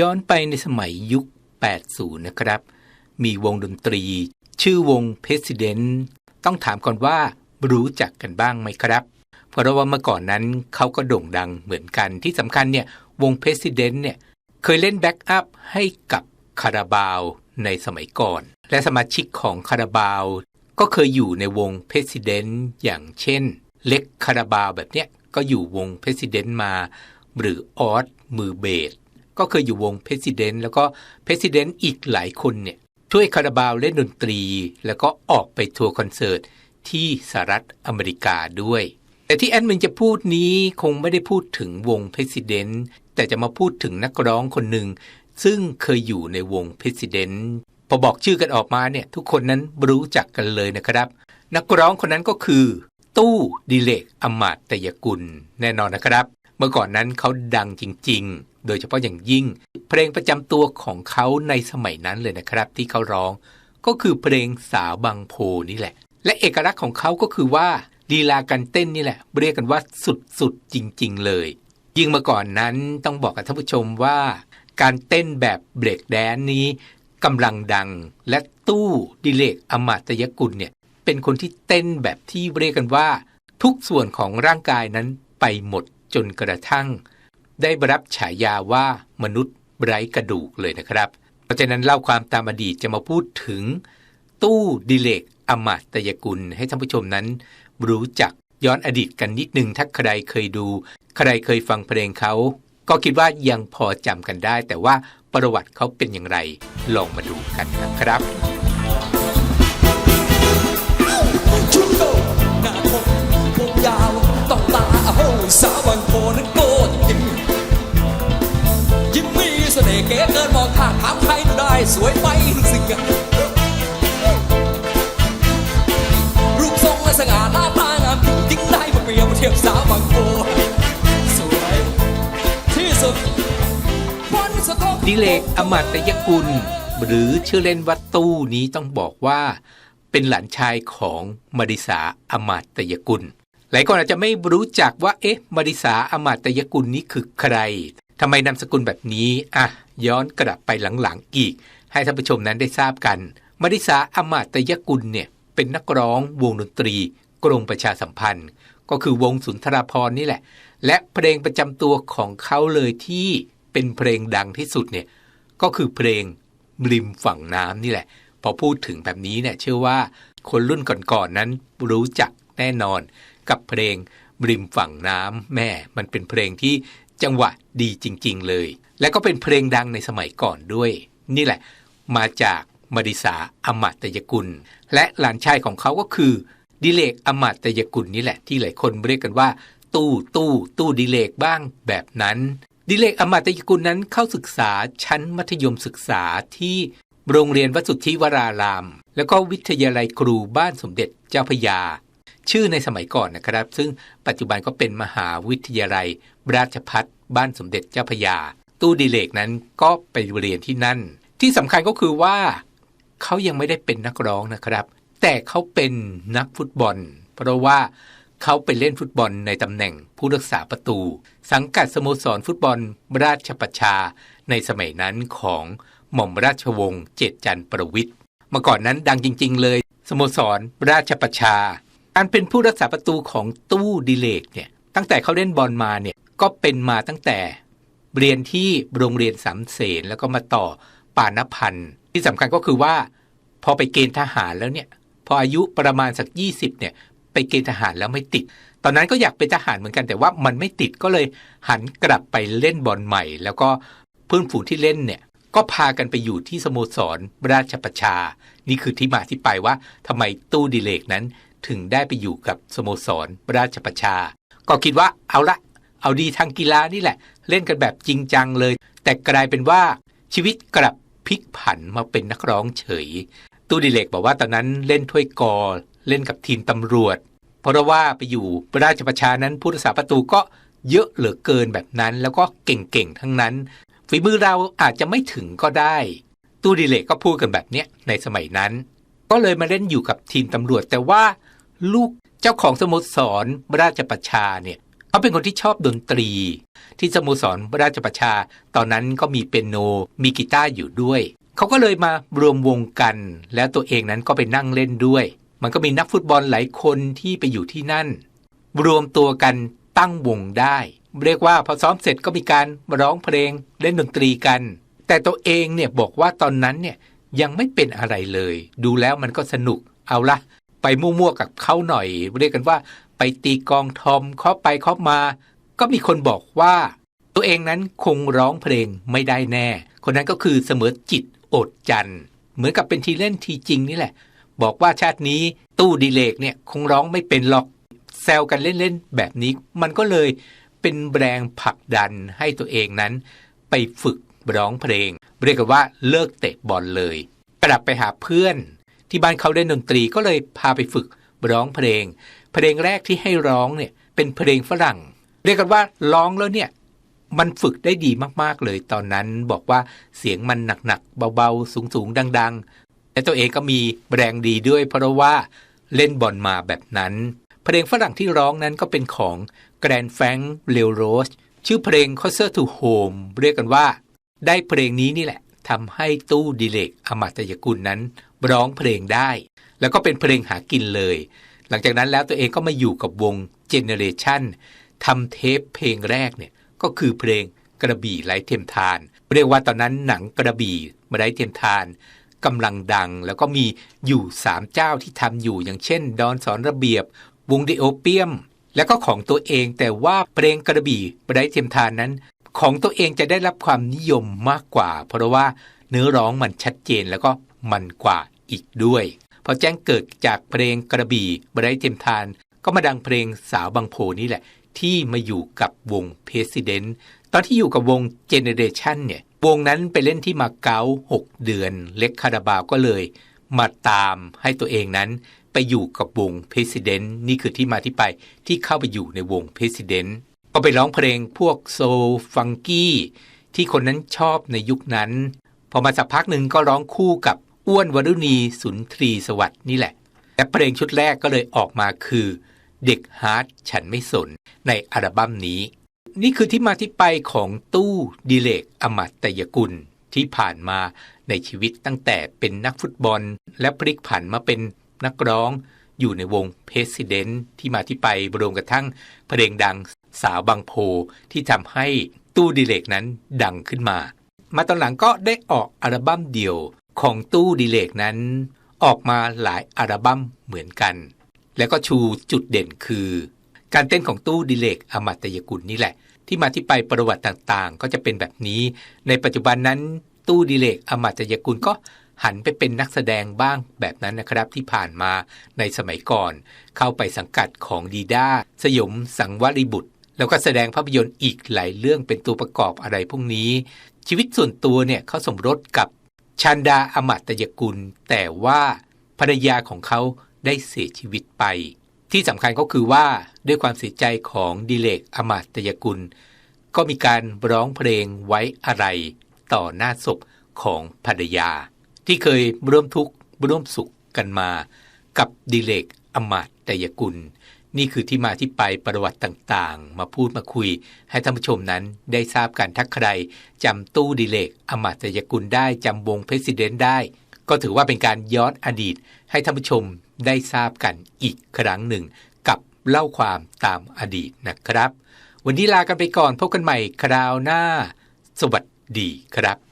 ย้อนไปในสมัยยุค 80 นะครับ มีวงดนตรี ชื่อวง President ต้องถามก่อนว่ารู้จักกันบ้างไหมครับ เพราะว่าเมื่อก่อนนั้นเขาก็โด่งดังเหมือนกันที่สำคัญเนี่ยวง President เนี่ยเคยเล่นแบ็กอัพให้กับคาราบาวในสมัยก่อน และสมาชิกของคาราบาวก็เคยอยู่ในวง President อย่างเช่น เล็กคาราบาวแบบเนี้ยก็อยู่วง President มา หรือออสมือเบส ก็เคยอยู่วง President แล้วก็ President อีกหลายคนเนี่ยช่วยคาราบาวเล่นดนตรี แล้วก็ออกไปทัวร์คอนเสิร์ตที่สหรัฐอเมริกาด้วย แต่ที่แอดมินจะพูดนี้คงไม่ได้พูดถึงวง President แต่จะมาพูดถึงนักร้องคนหนึ่ง ซึ่งเคยอยู่ในวง President พอบอกชื่อกันออกมาเนี่ยทุกคนนั้นรู้จักกันเลยนะครับ นักร้องคนนั้นก็คือ ตู้ดิเลกอมาตยกุล แน่นอนนะครับ เมื่อก่อนนั้นเขาดังจริงๆ โดยเฉพาะอย่างยิ่ง เพลงประจำตัวของเขาในสมัยนั้นเลยนะครับ ที่เขาร้อง ก็คือเพลงสาวบางโพนี่แหละ และเอกลักษณ์ของเขาก็คือว่าลีลาการเต้นนี่แหละ เรียกกันว่าสุดๆจริง ๆ เลย ยิ่งเมื่อก่อนนั้นต้องบอกกับท่านผู้ชมว่า การเต้นแบบเบรกแดนนี้กำลังดังและตู้ดิเลกอมาตยกุลเนี่ยเป็นคนที่เต้นแบบที่เรียกกันว่า ทุกส่วนของร่างกายนั้นไปหมดจนกระทั่ง ได้รับฉายาว่ามนุษย์ไร้กระดูกเลยนะครับ เพราะฉะนั้นเล่าความตามอดีตจะมาพูดถึง ตู้ดิเลกอมาตยกุล ให้ท่านผู้ชมนั้น รู้จักย้อนอดีตกันนิดนึงถ้าใครเคยดู ใครเคยฟังเพลงเขา ก็คิดว่ายังพอจำกันได้ แต่ว่าประวัติเขาเป็นอย่างไร ลองมาดูกันนะครับชุดโตหน้าคมผมยาวต้องตาโอ้สาวบางโพนโกด เก๋เกินมองทางถามใครดูได้สวยไปทุกสิ่งอะรูปทรงและสง่าหน้าตางามยิ่งได้มาเปรียบเทียบสาวบางโพสวยที่สุดดิเลกอมาตยกุล หรือชื่อเล่นวัตตู้นี้ต้องบอกว่า เป็นหลานชายของมาริสาอมาตยกุล หลายคนอาจจะไม่รู้จักว่า เอ๊ะมาริสาอมาตยกุลนี้คือใครทำไมนามสกุลแบบนี้ อะ ย้อนกลับไปหลังๆอีก ให้ท่านผู้ชมนั้นได้ทราบกัน มาริสาอมาตยกุลเนี่ยเป็นนักร้องวงดนตรี กรมประชาสัมพันธ์ ก็คือวงสุนทราพรณ์นี่แหละ และเพลงประจำตัวของเขาเลยที่เป็นเพลงดังที่สุดเนี่ยก็คือเพลงริมฝั่งน้ำนี่แหละ พอพูดถึงแบบนี้เนี่ยเชื่อว่าคนรุ่นก่อนๆนนั้นรู้จักแน่นอน กับเพลงริมฝั่งน้ำแม่ มันเป็นเพลงที่จังหวะดีจริง ๆ เลย และก็เป็นเพลงดังในสมัยก่อนด้วย นี่แหละ มาจากมาริสาอมาตยกุล และหลานชายของเขาก็คือ ดิเลกอมาตยกุลนี่แหละ ที่หลายคนเรียกกันว่า ตู้ตู้ตู้ดิเลกบ้างแบบนั้น ดิเลกอมาตยกุลนั้นเข้าศึกษาชั้นมัธยมศึกษาที่โรงเรียนวสุทธิวราราม แล้วก็วิทยาลัยครูบ้านสมเด็จเจ้าพยา ชื่อในสมัยก่อนนะครับ ซึ่งปัจจุบันก็เป็นมหาวิทยาลัย ราชพัฒบ้านสมเด็จเจ้าพยา ตู้ดิเลกนั้นก็ไปเรียนที่นั่น ที่สำคัญก็คือว่าเขายังไม่ได้เป็นนักร้องนะครับ แต่เขาเป็นนักฟุตบอล เพราะว่าเขาไปเล่นฟุตบอลในตำแหน่งผู้รักษาประตู สังกัดสโมสรฟุตบอลราชประชา ในสมัยนั้นของหม่อมราชวงศ์เจตจันทร์ประวิทย์เมื่อก่อนนั้นดังจริง ๆ เลย สโมสรราชประชาการเป็นผู้รักษาประตูของตู้ดิเลกเนี่ยตั้งแต่เขาเล่นบอลมาเนี่ยก็เป็นมาตั้งแต่ เรียนที่โรงเรียนสามเสนแล้วก็มาต่อปานพันธ์ที่สำคัญก็คือว่าพอไปเกณฑ์ทหารแล้วเนี่ย พออายุประมาณสัก 20เนี่ยไปเกณฑ์ทหารแล้วไม่ติด ตอนนั้นก็อยากเป็นทหารเหมือนกันแต่ว่ามันไม่ติดก็เลยหันกลับไปเล่นบอลใหม่ แล้วก็เพื่อนฝูงที่เล่นเนี่ยก็พากันไปอยู่ที่สโมสรราชประชา นี่คือที่มาที่ไปว่าทำไมตู้ดิเลกนั้นถึงได้ไปอยู่กับสโมสรราชประชา ก็คิดว่าเอาละเอาดีทางกีฬานี่แหละ เล่นกันแบบจริงจังเลย แต่กลายเป็นว่าชีวิตกลับพลิกผันมาเป็นนักร้องเฉย ตู้ดิเลกบอกว่าตอนนั้นเล่นถ้วยกอ เล่นกับทีมตำรวจ เพราะว่าไปอยู่ราชประชานั้นผู้รักษาประตูก็เยอะเหลือเกินแบบนั้น แล้วก็เก่งๆทั้งนั้นฝีมือเราอาจจะไม่ถึงก็ได้ ตู้ดิเลกก็พูดกันแบบเนี้ยในสมัยนั้น ก็เลยมาเล่นอยู่กับทีมตำรวจ แต่ว่าลูกเจ้าของสโมสรราชประชาเนี่ย เขาเป็นคนที่ชอบดนตรี ที่สโมสรราชประชา ตอนนั้นก็มีเปียโนมีกีตาร์อยู่ด้วย เขาก็เลยมารวมวงกัน แล้วตัวเองนั้นก็ไปนั่งเล่นด้วย มันก็มีนักฟุตบอลหลายคนที่ไปอยู่ที่นั่น รวมตัวกันตั้งวงได้ เรียกว่าพอซ้อมเสร็จก็มีการร้องเพลงเล่นดนตรีกัน แต่ตัวเองเนี่ยบอกว่าตอนนั้นเนี่ยยังไม่เป็นอะไรเลย ดูแล้วมันก็สนุกเอาละไปมั่วๆกับเขาหน่อย เรียกกันว่าไปตีกองทอมเคาะไปเคาะมา ก็มีคนบอกว่า ตัวเองนั้นคงร้องเพลงไม่ได้แน่ คนนั้นก็คือเสมอจิตอดจันเหมือนกับเป็นทีเล่นทีจริงนี่แหละ บอกว่าชาตินี้ตู้ดีเลกเนี่ยคงร้องไม่เป็นหรอกแซวกันเล่นๆแบบนี้ มันก็เลยเป็นแรงผลักดันให้ตัวเองนั้น ไปฝึกร้องเพลง เรียกว่าเลิกเตะบอลเลย กลับไปหาเพื่อน ที่บ้านเขาเล่นดนตรีก็เลยพาไปฝึก ร้องเพลง เพลงแรกที่ให้ร้องเนี่ยเป็นเพลงฝรั่ง เรียกกันว่าร้องแล้วเนี่ยมันฝึกได้ดีมากๆเลยตอนนั้นบอกว่าเสียงมันหนักๆเบาๆ สูงๆ ดังๆ และตัวเองก็มีแรงดีด้วยเพราะว่าเล่นบอลมาแบบนั้น เพลงฝรั่งที่ร้องนั้นก็เป็นของแกรนแฟงเลโรสชื่อเพลง Closer to Home เรียกกันว่า ได้เพลงนี้นี่แหละทำให้ตู้ดิเลกอมตยกุลนั้น ร้องเพลงได้ แล้วก็เป็นเพลงหากินเลย หลังจากนั้นแล้วตัวเองก็มาอยู่กับวง Generation ทำเทปเพลงแรกเนี่ยก็คือเพลงกระบี่ไร้เทียมทาน เรียกว่าตอนนั้นหนังกระบี่ไร้เทียมทานกำลังดังแล้วก็มีอยู่สามเจ้าที่ทำอยู่อย่างเช่น ดอนสอนระเบียบ วงดิโอเปียม แล้วก็ของตัวเองแต่ว่าเพลงกระบี่ไร้เทียมทานนั้น ของตัวเองจะได้รับความนิยมมากกว่า เพราะว่าเนื้อร้องมันชัดเจนแล้วก็มันกว่าอีกด้วย พอแจ้งเกิดจากเพลงกระบี่ไร้เทมทาน ก็มาดังเพลงสาวบางโพนี่แหละ ที่มาอยู่กับวง President ตอนที่อยู่กับวง Generation เนี่ยวงนั้นไปเล่นที่มาเก๊า6 เดือน เล็กคาราบาวก็เลย มาตามให้ตัวเองนั้น ไปอยู่กับวง President นี่คือที่มาที่ไปที่เข้าไปอยู่ในวง President ก็ไปร้องเพลงพวกโซฟังกี้ที่คนนั้นชอบในยุคนั้น พอมาสักพักหนึ่งก็ร้องคู่กับ อ้วนวรุณีสุนทรีสวัสดิ์นี่แหละ และเพลงชุดแรกก็เลยออกมาคือ เด็กฮาร์ดฉันไม่สนในอัลบั้มนี้ นี่คือที่มาที่ไปของตู้ดิเลกอมัตยกุลที่ผ่านมาในชีวิตตั้งแต่เป็นนักฟุตบอล และพลิกผันมาเป็นนักร้องอยู่ในวงเพสซิเดนที่มาที่ไปรวมกระทั่งเพลงดังสาวบางโพที่ทำให้ตู้ดิเลกนั้นดังขึ้นมา มาตอนหลังก็ได้ออกอัลบั้มเดี่ยว ของตู้ดิเลกนั้น ออกมาหลายอัลบั้มเหมือนกัน แล้วก็ชูจุดเด่นคือ การเต้นของตู้ดิเลกอมัตยกุลนี่แหละ ที่มาที่ไปประวัติต่างๆ ก็จะเป็นแบบนี้ ในปัจจุบันนั้น ตู้ดิเลกอมัตยกุลก็หันไปเป็นนักแสดงบ้างแบบนั้นนะครับที่ผ่านมาในสมัยก่อน เข้าไปสังกัดของดีด้าสยมสังวริบุตร แล้วก็แสดงภาพยนตร์อีกหลายเรื่องเป็นตัวประกอบอะไรพวกนี้ ชีวิตส่วนตัวเนี่ยเขาสมรสกับ ชันดาอมัตยกุล แต่ว่าภรรยาของเขาได้เสียชีวิตไป ที่สำคัญก็คือว่าด้วยความเสียใจของดิเลกอมาตยกุล ก็มีการร้องเพลงไว้อะไรต่อหน้าศพของภรรยา ที่เคยร่วมทุกข์ร่วมสุขกันมา กับดิเลกอมาตยกุล นี่คือที่มาที่ไปประวัติต่างๆ มาพูดมาคุย ให้ท่านผู้ชมนั้นได้ทราบกันถ้าใครจำตู้ดิเลกอมาตยกุลได้จำวงเพรสิดเนได้ ก็ถือว่าเป็นการย้อนอดีต ให้ท่านผู้ชมได้ทราบกันอีกครั้งหนึ่ง กับเล่าความตามอดีตนะครับ วันนี้ลากันไปก่อนพบกันใหม่คราวหน้า สวัสดีครับ